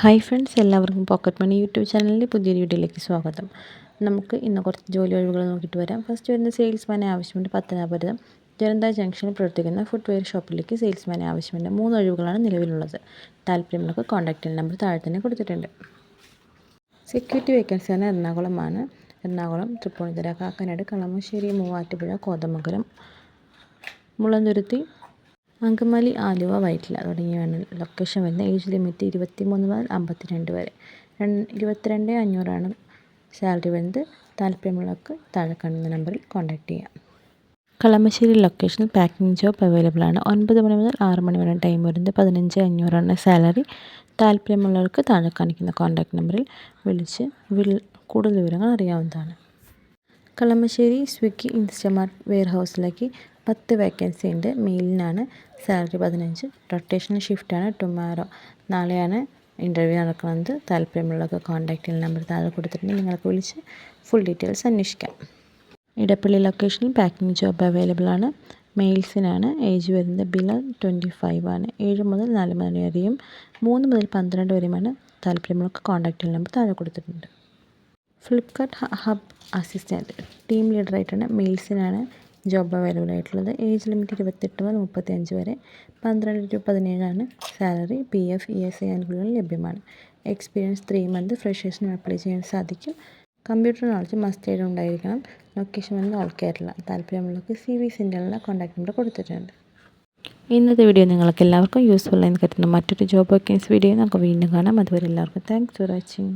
Hi friends എല്ലാവർക്കും pocket money YouTube ചാനലിന്റെ പുതിയൊരു വീഡിയോയിലേക്ക് സ്വാഗതം. നമുക്ക് ഇന്ന് കുറച്ച് ജോലി ഒഴിവുകൾ നോക്കിയിട്ട് വരാം. ഫസ്റ്റ് വരുന്ന സെയിൽസ്മാനെ ആവശ്യമുണ്ട് പത്തനാപുരം ജനന്ത ജംഗ്ഷനിൽ പ്രവർത്തിക്കുന്ന ഫുട്വെയർ ഷോപ്പിലേക്ക് സെയിൽസ്മാനെ ആവശ്യമുണ്ട്. മൂന്ന് ഒഴിവുകളാണ് നിലവിലുള്ളത്. താല്പര്യമുള്ളവർക്ക് കോൺടാക്റ്റ് നമ്പർ താഴെ തന്നെ കൊടുത്തിട്ടുണ്ട്. സെക്യൂരിറ്റി വേക്കൻസിയാണ് എറണാകുളമാണ്. എറണാകുളം തൃപ്പൂണിത്തുറ കാക്കനാട് കളമശ്ശേരി മൂവാറ്റുപുഴ കോതമംഗലം മുളന്തുരുത്തി അങ്കമാലി ആലുവ വൈറ്റില തുടങ്ങിയവയാണ് ലൊക്കേഷൻ വരുന്നത്. ഏജ് ലിമിറ്റ് ഇരുപത്തി മൂന്ന് മുതൽ അമ്പത്തിരണ്ട് വരെ. ഇരുപത്തിരണ്ട് അഞ്ഞൂറാണ് സാലറി വരുന്നത്. താല്പര്യമുള്ളവർക്ക് താഴെ കാണുന്ന നമ്പറിൽ കോൺടാക്ട് ചെയ്യാം. കളമശ്ശേരി ലൊക്കേഷനിൽ പാക്കിംഗ് ജോബ് അവൈലബിൾ ആണ്. ഒൻപത് മണി മുതൽ ആറ് മണി വരെ ടൈം വരുന്നത്. പതിനഞ്ച് അഞ്ഞൂറാണ് സാലറി താല്പര്യമുള്ളവർക്ക് താഴെ കാണിക്കുന്ന കോൺടാക്റ്റ് നമ്പറിൽ വിളിച്ച് കൂടുതൽ വിവരങ്ങൾ അറിയാവുന്നതാണ്. കളമശ്ശേരി സ്വിഗ്ഗി ഇൻസ്റ്റമാർട്ട് വെയർഹൗസിലേക്ക് പത്ത് വേക്കൻസി ഉണ്ട്. മെയിലിനാണ് സാലറി പതിനഞ്ച്. റൊട്ടേഷണൽ ഷിഫ്റ്റാണ് ടുമാറോ നാളെയാണ് ഇന്റർവ്യൂ നടക്കുന്നത്. താല്പര്യമുള്ളവർക്ക് കോൺടാക്ട് ചെയ്യുന്ന നമ്പർ താഴെ കൊടുത്തിട്ടുണ്ട്. നിങ്ങൾക്ക് വിളിച്ച് ഫുൾ ഡീറ്റെയിൽസ് അന്വേഷിക്കാം. ഇടപ്പള്ളി ലൊക്കേഷനിൽ പാക്കിംഗ് ജോബ് അവൈലബിൾ ആണ്. മെയിൽസിനാണ് ഏജ് വരുന്നത് ബിലോ ട്വന്റി ഫൈവ് ആണ്. ഏഴ് മുതൽ നാല് മണി വരെയും മൂന്ന് മുതൽ പന്ത്രണ്ട് വരെയുമാണ് താല്പര്യമുള്ളവർക്ക് കോൺടാക്ട് ചെയ്യുന്ന നമ്പർ താഴെ കൊടുത്തിട്ടുണ്ട്. ഫ്ലിപ്കാർട്ട് ഹബ് അസിസ്റ്റന്റ് ടീം ലീഡറായിട്ടാണ് മെയിൽസിനാണ് ജോബ് അവൈലബിൾ ആയിട്ടുള്ളത്. ഏജ് ലിമിറ്റ് ഇരുപത്തെട്ട് മുതൽ മുപ്പത്തി വരെ. പന്ത്രണ്ട് to പതിനേഴാണ് salary P F E S I ആനുകൂല്യങ്ങൾ ലഭ്യമാണ്. എക്സ്പീരിയൻസ് ത്രീ മന്ത് ഫ്രഷേഴ്സിന് അപ്ലൈ ചെയ്യാൻ സാധിക്കും. കമ്പ്യൂട്ടർ നോളജ് മസ്റ്റ് ഉണ്ടായിരിക്കണം. ലൊക്കേഷൻ വന്ന് ഓൾ കേരള താല്പര്യമുള്ളവർക്ക് സി വി സെന്ററിലുള്ള കോൺടാക്ട് നമ്പർ കൊടുത്തിട്ടുണ്ട്. ഇന്നത്തെ വീഡിയോ നിങ്ങൾക്ക് എല്ലാവർക്കും യൂസ്ഫുൾ ആയി കരുതുന്നു. മറ്റൊരു ജോബ് വേക്കൻസി വീഡിയോ നമുക്ക് വീണ്ടും കാണാം. അതുവരെ എല്ലാവർക്കും താങ്ക്സ് ഫോർ വാച്ചിങ്